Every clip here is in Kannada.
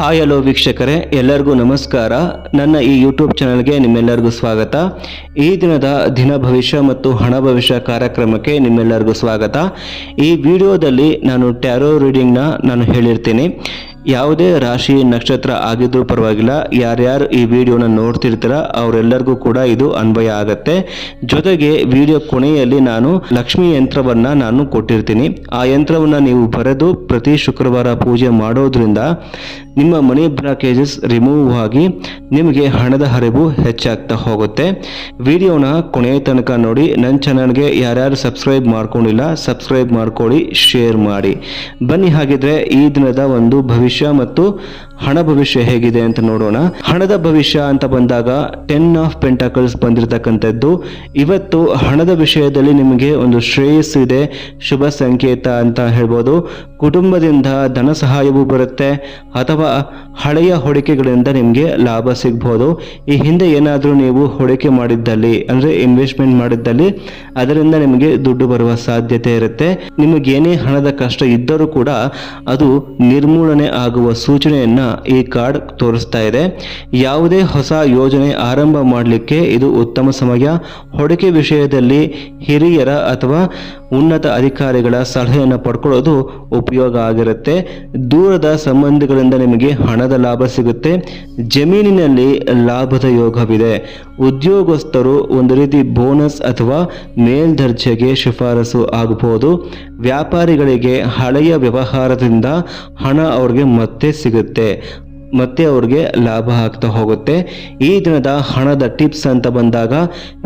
ಹಾಯ್ ಹಲೋ ವೀಕ್ಷಕರೇ. ಎಲ್ಲರಿಗೂ ನಮಸ್ಕಾರ. ನನ್ನ ಈ ಯೂಟ್ಯೂಬ್ ಚಾನಲ್ಗೆ ನಿಮ್ಮೆಲ್ಲರಿಗೂ ಸ್ವಾಗತ. ಈ ದಿನದ ದಿನ ಭವಿಷ್ಯ ಮತ್ತು ಹಣ ಭವಿಷ್ಯ ಕಾರ್ಯಕ್ರಮಕ್ಕೆ ನಿಮ್ಮೆಲ್ಲರಿಗೂ ಸ್ವಾಗತ. ಈ ವಿಡಿಯೋದಲ್ಲಿ ನಾನು ಟ್ಯಾರೋ ರೀಡಿಂಗ್ನ ನಾನು ಹೇಳಿರ್ತೀನಿ. ಯಾವುದೇ ರಾಶಿ ನಕ್ಷತ್ರ ಆಗಿದ್ರೂ ಪರವಾಗಿಲ್ಲ. ಯಾರ್ಯಾರು ಈ ವಿಡಿಯೋನ ನೋಡ್ತಿರ್ತೀರ, ಅವರೆಲ್ಲರಿಗೂ ಕೂಡ ಇದು ಅನ್ವಯ ಆಗತ್ತೆ. ಜೊತೆಗೆ ವಿಡಿಯೋ ಕೊನೆಯಲ್ಲಿ ನಾನು ಲಕ್ಷ್ಮಿ ಯಂತ್ರವನ್ನ ನಾನು ಕೊಟ್ಟಿರ್ತೀನಿ. ಆ ಯಂತ್ರವನ್ನ ನೀವು ಬರೆದು ಪ್ರತಿ ಶುಕ್ರವಾರ ಪೂಜೆ ಮಾಡೋದ್ರಿಂದ ನಿಮ್ಮ ಮನಿ ಬ್ಲಾಕೇಜಸ್ ರಿಮೂವ್ ಆಗಿ ನಿಮಗೆ ಹಣದ ಹರಿವು ಹೆಚ್ಚಾಗ್ತಾ ಹೋಗುತ್ತೆ. ವಿಡಿಯೋನ ಕೊನೆಯ ತನಕ ನೋಡಿ. ನನ್ನ ಚಾನಲ್ಗೆ ಯಾರ್ಯಾರು ಸಬ್ಸ್ಕ್ರೈಬ್ ಮಾಡ್ಕೊಂಡಿಲ್ಲ, ಸಬ್ಸ್ಕ್ರೈಬ್ ಮಾಡ್ಕೊಳ್ಳಿ, ಶೇರ್ ಮಾಡಿ. ಬನ್ನಿ ಹಾಗಿದ್ರೆ ಈ ದಿನದ ಒಂದು ಭವಿಷ್ಯ ಮತ್ತು ಹಣ ಭವಿಷ್ಯ ಹೇಗಿದೆ ಅಂತ ನೋಡೋಣ. ಹಣದ ಭವಿಷ್ಯ ಅಂತ ಬಂದಾಗ ಟೆನ್ ಆಫ್ ಪೆಂಟಾಕಲ್ಸ್ ಬಂದಿರತಕ್ಕಂಥದ್ದು. ಇವತ್ತು ಹಣದ ವಿಷಯದಲ್ಲಿ ನಿಮಗೆ ಒಂದು ಶ್ರೇಯಸ್ಸು ಇದೆ. ಶುಭ ಸಂಕೇತ ಅಂತ ಹೇಳ್ಬೋದು. ಕುಟುಂಬದಿಂದ ಧನ ಸಹಾಯವೂ ಬರುತ್ತೆ ಅಥವಾ ಹಳೆಯ ಹೂಡಿಕೆಗಳಿಂದ ನಿಮಗೆ ಲಾಭ ಸಿಗ್ಬೋದು. ಈ ಹಿಂದೆ ಏನಾದರೂ ನೀವು ಹೂಡಿಕೆ ಮಾಡಿದ್ದಲ್ಲಿ, ಅಂದರೆ ಇನ್ವೆಸ್ಟ್ಮೆಂಟ್ ಮಾಡಿದ್ದಲ್ಲಿ, ಅದರಿಂದ ನಿಮಗೆ ದುಡ್ಡು ಬರುವ ಸಾಧ್ಯತೆ ಇರುತ್ತೆ. ನಿಮಗೇನೇ ಹಣದ ಕಷ್ಟ ಇದ್ದರೂ ಕೂಡ ಅದು ನಿರ್ಮೂಲನೆ ಆಗುವ ಸೂಚನೆಯನ್ನ ಈ ಕಾರ್ಡ್ ತೋರಿಸ್ತಾ ಇದೆ. ಯಾವುದೇ ಹೊಸ ಯೋಜನೆ ಆರಂಭ ಮಾಡಲಿಕ್ಕೆ ಇದು ಉತ್ತಮ ಸಮಯ. ಹೂಡಿಕೆ ವಿಷಯದಲ್ಲಿ ಹಿರಿಯರ ಅಥವಾ ಉನ್ನತ ಅಧಿಕಾರಿಗಳ ಸಲಹೆಯನ್ನು ಪಡ್ಕೊಳ್ಳೋದು ಉಪಯೋಗ ಆಗಿರುತ್ತೆ. ದೂರದ ಸಂಬಂಧಿಗಳಿಂದ ನಿಮಗೆ ಹಣದ ಲಾಭ ಸಿಗುತ್ತೆ. ಜಮೀನಿನಲ್ಲಿ ಲಾಭದ ಯೋಗವಿದೆ. ಉದ್ಯೋಗಸ್ಥರು ಒಂದು ರೀತಿ ಬೋನಸ್ ಅಥವಾ ಮೇಲ್ದರ್ಜೆಗೆ ಶಿಫಾರಸು ಆಗಬಹುದು ವ್ಯಾಪಾರಿಗಳಿಗೆ ಹಳೆಯ ವ್ಯವಹಾರದಿಂದ ಹಣ ಅವ್ರಿಗೆ ಮತ್ತೆ ಸಿಗುತ್ತೆ. ಮತ್ತೆ ಅವ್ರಿಗೆ ಲಾಭ ಆಗ್ತಾ ಹೋಗುತ್ತೆ. ಈ ದಿನದ ಹಣದ ಟಿಪ್ಸ್ ಅಂತ ಬಂದಾಗ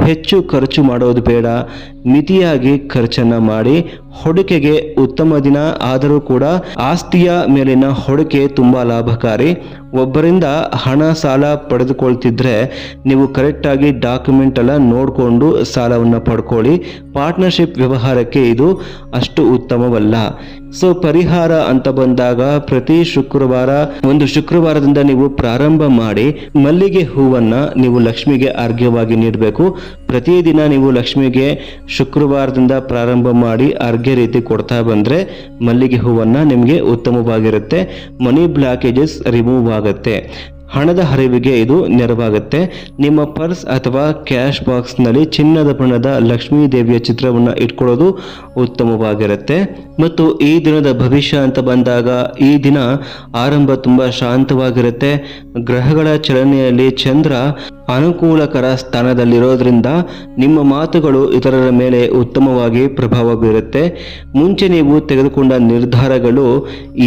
ಹೆಚ್ಚು ಖರ್ಚು ಮಾಡೋದು ಬೇಡ. ಮಿತಿಯಾಗಿ ಖರ್ಚನ್ನ ಮಾಡಿ ಹೂಡಿಕೆಗೆ ಉತ್ತಮ ದಿನ, ಆದರೂ ಕೂಡ ಆಸ್ತಿಯ ಮೇಲಿನ ಹೊಡಿಕೆ ತುಂಬಾ ಲಾಭಕಾರಿ. ಒಬ್ಬರಿಂದ ಹಣ ಸಾಲ ಪಡೆದುಕೊಳ್ತಿದ್ರೆ ನೀವು ಕರೆಕ್ಟಾಗಿ ಡಾಕ್ಯುಮೆಂಟ್ ಎಲ್ಲ ನೋಡಿಕೊಂಡು ಸಾಲವನ್ನು ಪಡ್ಕೊಳ್ಳಿ. ಪಾರ್ಟ್ನರ್ಶಿಪ್ ವ್ಯವಹಾರಕ್ಕೆ ಇದು ಅಷ್ಟು ಉತ್ತಮವಲ್ಲ. ಸೊ, ಪರಿಹಾರ ಅಂತ ಬಂದಾಗ ಪ್ರತಿ ಶುಕ್ರವಾರ, ಒಂದು ಶುಕ್ರವಾರದಿಂದ ನೀವು ಪ್ರಾರಂಭ ಮಾಡಿ, ಮಲ್ಲಿಗೆ ಹೂವನ್ನ ನೀವು ಲಕ್ಷ್ಮಿಗೆ ಅರ್ಘ್ಯವಾಗಿ ನೀಡಬೇಕು. ಪ್ರತಿದಿನ ನೀವು ಲಕ್ಷ್ಮಿಗೆ ಶುಕ್ರವಾರದಿಂದ ಪ್ರಾರಂಭ ಮಾಡಿ ಅರ್ಘ್ಯ ರೀತಿ ಕೊಡ್ತಾ ಬಂದರೆ ಮಲ್ಲಿಗೆ ಹೂವನ್ನು ನಿಮಗೆ ಉತ್ತಮವಾಗಿರುತ್ತೆ. ಮನಿ ಬ್ಲಾಕೇಜಸ್ ರಿಮೂವ್ ಆಗುತ್ತೆ. ಹಣದ ಹರಿವಿಗೆ ಇದು ನೆರವಾಗುತ್ತೆ. ನಿಮ್ಮ ಪರ್ಸ್ ಅಥವಾ ಕ್ಯಾಶ್ ಬಾಕ್ಸ್ನಲ್ಲಿ ಚಿನ್ನದ ಬಣ್ಣದ ಲಕ್ಷ್ಮೀ ದೇವಿಯ ಚಿತ್ರವನ್ನು ಇಟ್ಕೊಳ್ಳೋದು ಉತ್ತಮವಾಗಿರುತ್ತೆ. ಮತ್ತು ಈ ದಿನದ ಭವಿಷ್ಯ ಅಂತ ಬಂದಾಗ ಈ ದಿನ ಆರಂಭ ತುಂಬ ಶಾಂತವಾಗಿರುತ್ತೆ. ಗ್ರಹಗಳ ಚಲನೆಯಲ್ಲಿ ಚಂದ್ರ ಅನುಕೂಲಕರ ಸ್ಥಾನದಲ್ಲಿರೋದ್ರಿಂದ ನಿಮ್ಮ ಮಾತುಗಳು ಇತರರ ಮೇಲೆ ಉತ್ತಮವಾಗಿ ಪ್ರಭಾವ ಬೀರುತ್ತೆ. ಮುಂಚೆ ನೀವು ತೆಗೆದುಕೊಂಡ ನಿರ್ಧಾರಗಳು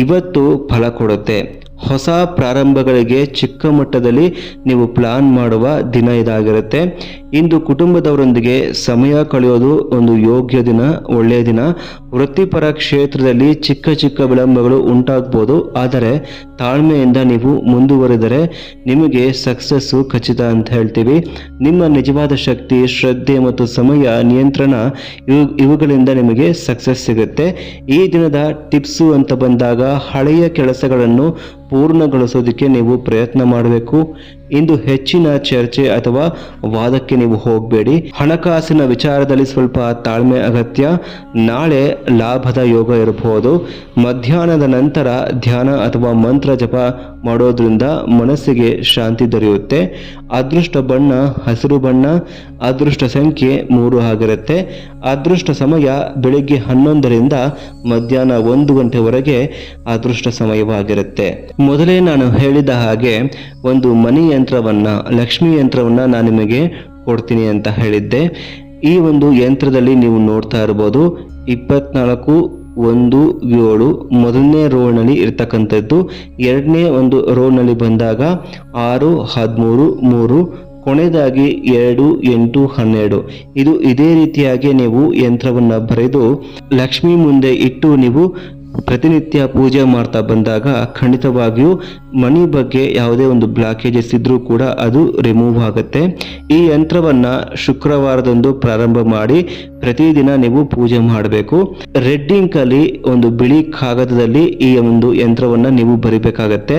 ಇವತ್ತು ಫಲ ಕೊಡುತ್ತೆ. ಹೊಸ ಪ್ರಾರಂಭಗಳಿಗೆ ಚಿಕ್ಕ ಮಟ್ಟದಲ್ಲಿ ನೀವು ಪ್ಲಾನ್ ಮಾಡುವ ದಿನ ಇದಾಗಿರುತ್ತೆ. ಇಂದು ಕುಟುಂಬದವರೊಂದಿಗೆ ಸಮಯ ಕಳೆಯೋದು ಒಂದು ಯೋಗ್ಯ ದಿನ, ಒಳ್ಳೆಯ ದಿನ. ವೃತ್ತಿಪರ ಕ್ಷೇತ್ರದಲ್ಲಿ ಚಿಕ್ಕ ಚಿಕ್ಕ ವಿಳಂಬಗಳು ಉಂಟಾಗ್ಬೋದು. ಆದರೆ ತಾಳ್ಮೆಯಿಂದ ನೀವು ಮುಂದುವರೆದರೆ ನಿಮಗೆ ಸಕ್ಸಸ್ಸು ಖಚಿತ ಅಂತ ಹೇಳ್ತೀವಿ. ನಿಮ್ಮ ನಿಜವಾದ ಶಕ್ತಿ, ಶ್ರದ್ಧೆ ಮತ್ತು ಸಮಯ ನಿಯಂತ್ರಣ ಇವು, ಇವುಗಳಿಂದ ನಿಮಗೆ ಸಕ್ಸಸ್ ಸಿಗುತ್ತೆ. ಈ ದಿನದ ಟಿಪ್ಸು ಅಂತ ಬಂದಾಗ ಹಳೆಯ ಕೆಲಸಗಳನ್ನು ಪೂರ್ಣಗೊಳಿಸೋದಕ್ಕೆ ನೀವು ಪ್ರಯತ್ನ ಮಾಡಬೇಕು. ಇಂದು ಹೆಚ್ಚಿನ ಚರ್ಚೆ ಅಥವಾ ವಾದಕ್ಕೆ ನೀವು ಹೋಗಬೇಡಿ. ಹಣಕಾಸಿನ ವಿಚಾರದಲ್ಲಿ ಸ್ವಲ್ಪ ತಾಳ್ಮೆ ಅಗತ್ಯ. ನಾಳೆ ಲಾಭದ ಯೋಗ ಇರಬಹುದು. ಮಧ್ಯಾಹ್ನದ ನಂತರ ಧ್ಯಾನ ಅಥವಾ ಮಂತ್ರ ಜಪ ಮಾಡೋದ್ರಿಂದ ಮನಸ್ಸಿಗೆ ಶಾಂತಿ ದೊರೆಯುತ್ತೆ. ಅದೃಷ್ಟ ಬಣ್ಣ, ಹಸಿರು ಬಣ್ಣ, ಅದೃಷ್ಟ ಸಂಖ್ಯೆ ಮೂರು ಆಗಿರುತ್ತೆ. ಅದೃಷ್ಟ ಸಮಯ ಬೆಳಿಗ್ಗೆ ಹನ್ನೊಂದರಿಂದ ಮಧ್ಯಾಹ್ನ ಒಂದು ಗಂಟೆವರೆಗೆ ಅದೃಷ್ಟ ಸಮಯವಾಗಿರುತ್ತೆ. ಮೊದಲೇ ನಾನು ಹೇಳಿದ ಹಾಗೆ ಒಂದು ಮನಿ ಯಂತ್ರವನ್ನ, ಲಕ್ಷ್ಮಿ ಯಂತ್ರವನ್ನ ನಾನು ನಿಮಗೆ ಕೊಡ್ತೀನಿ ಅಂತ ಹೇಳಿದ್ದೆ. ಈ ಒಂದು ಯಂತ್ರದಲ್ಲಿ ನೀವು ನೋಡ್ತಾ ಇರ್ಬೋದು, ಇಪ್ಪತ್ನಾಲ್ಕು, ಒಂದು, ಏಳು, ಮೊದಲನೇ ರೋನಲ್ಲಿ ಇರ್ತಕ್ಕಂಥದ್ದು. ಎರಡನೇ ಒಂದು ರೋನಲ್ಲಿ ಬಂದಾಗ ಆರು, ಹದಿಮೂರು, ಮೂರು, ಕೊನೆಯದಾಗಿ ಎರಡು, ಎಂಟು, ಹನ್ನೆರಡು. ಇದು ಇದೇ ರೀತಿಯಾಗಿ ನೀವು ಯಂತ್ರವನ್ನು ಬರೆದು ಲಕ್ಷ್ಮಿ ಮುಂದೆ ಇಟ್ಟು ನೀವು ಪ್ರತಿನಿತ್ಯ ಪೂಜೆ ಮಾಡ್ತಾ ಬಂದಾಗ ಖಂಡಿತವಾಗಿಯೂ ಮನಿ ಬಗ್ಗೆ ಯಾವುದೇ ಒಂದು ಬ್ಲಾಕೇಜಸ್ ಇದ್ರೂ ಕೂಡ ಅದು ರಿಮೂವ್ ಆಗುತ್ತೆ. ಈ ಯಂತ್ರವನ್ನ ಶುಕ್ರವಾರದಂದು ಪ್ರಾರಂಭ ಮಾಡಿ ಪ್ರತಿದಿನ ನೀವು ಪೂಜೆ ಮಾಡಬೇಕು. ರೆಡ್ ಇಂಕ್ ಅಲ್ಲಿ ಒಂದು ಬಿಳಿ ಕಾಗದದಲ್ಲಿ ಈ ಒಂದು ಯಂತ್ರವನ್ನ ನೀವು ಬರಿಬೇಕಾಗತ್ತೆ.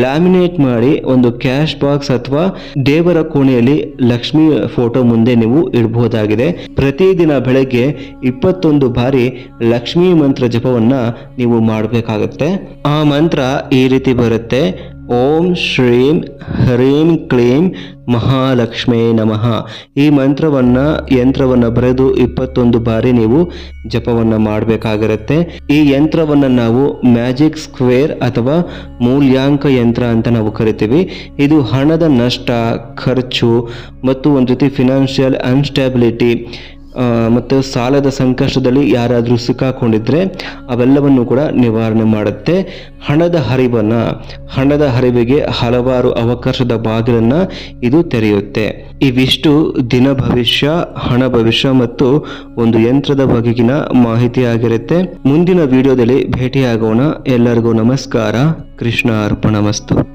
ಲ್ಯಾಮಿನೇಟ್ ಮಾಡಿ ಒಂದು ಕ್ಯಾಶ್ ಬಾಕ್ಸ್ ಅಥವಾ ದೇವರ ಕೋಣೆಯಲ್ಲಿ ಲಕ್ಷ್ಮಿ ಫೋಟೋ ಮುಂದೆ ನೀವು ಇಡಬಹುದಾಗಿದೆ ಪ್ರತಿದಿನ ಬೆಳಗ್ಗೆ ಇಪ್ಪತ್ತೊಂದು ಬಾರಿ ಲಕ್ಷ್ಮೀ ಮಂತ್ರ ಜಪವನ್ನ ನೀವು ಮಾಡಬೇಕಾಗತ್ತೆ. ಆ ಮಂತ್ರ ಈ ರೀತಿ ಬರುತ್ತೆ. ಓಂ ಶ್ರೀಂ ಹ್ರೀಂ ಕ್ಲೀಂ ಮಹಾಲಕ್ಷ್ಮೇ ನಮಃ. ಈ ಮಂತ್ರವನ್ನು, ಯಂತ್ರವನ್ನು ಬರೆದು ಇಪ್ಪತ್ತೊಂದು ಬಾರಿ ನೀವು ಜಪವನ್ನು ಮಾಡಬೇಕಾಗಿರುತ್ತೆ. ಈ ಯಂತ್ರವನ್ನು ನಾವು ಮ್ಯಾಜಿಕ್ ಸ್ಕ್ವೇರ್ ಅಥವಾ ಮೂಲ್ಯಾಂಕ ಯಂತ್ರ ಅಂತ ನಾವು ಕರಿತೀವಿ. ಇದು ಹಣದ ನಷ್ಟ, ಖರ್ಚು ಮತ್ತು ಒಂದು ರೀತಿ ಫಿನಾನ್ಷಿಯಲ್ ಅನ್ಸ್ಟೆಬಿಲಿಟಿ ಮತ್ತು ಸಾಲದ ಸಂಕಷ್ಟದಲ್ಲಿ ಯಾರಾದರೂ ಸಿಕ್ಕಾಕೊಂಡಿದ್ರೆ ಅವೆಲ್ಲವನ್ನು ಕೂಡ ನಿವಾರಣೆ ಮಾಡುತ್ತೆ. ಹಣದ ಹರಿವನ್ನು, ಹಣದ ಹರಿವಿಗೆ ಹಲವಾರು ಅವಕಾಶದ ಬಾಗಿಲನ್ನು ಇದು ತೆರೆಯುತ್ತೆ. ಇವಿಷ್ಟು ದಿನ ಭವಿಷ್ಯ, ಹಣ ಭವಿಷ್ಯ ಮತ್ತು ಒಂದು ಯಂತ್ರದ ಬಗೆಗಿನ ಮಾಹಿತಿಯಾಗಿರುತ್ತೆ. ಮುಂದಿನ ವಿಡಿಯೋದಲ್ಲಿ ಭೇಟಿಯಾಗೋಣ. ಎಲ್ಲರಿಗೂ ನಮಸ್ಕಾರ. ಕೃಷ್ಣ ಅರ್ಪಣಮಸ್ತು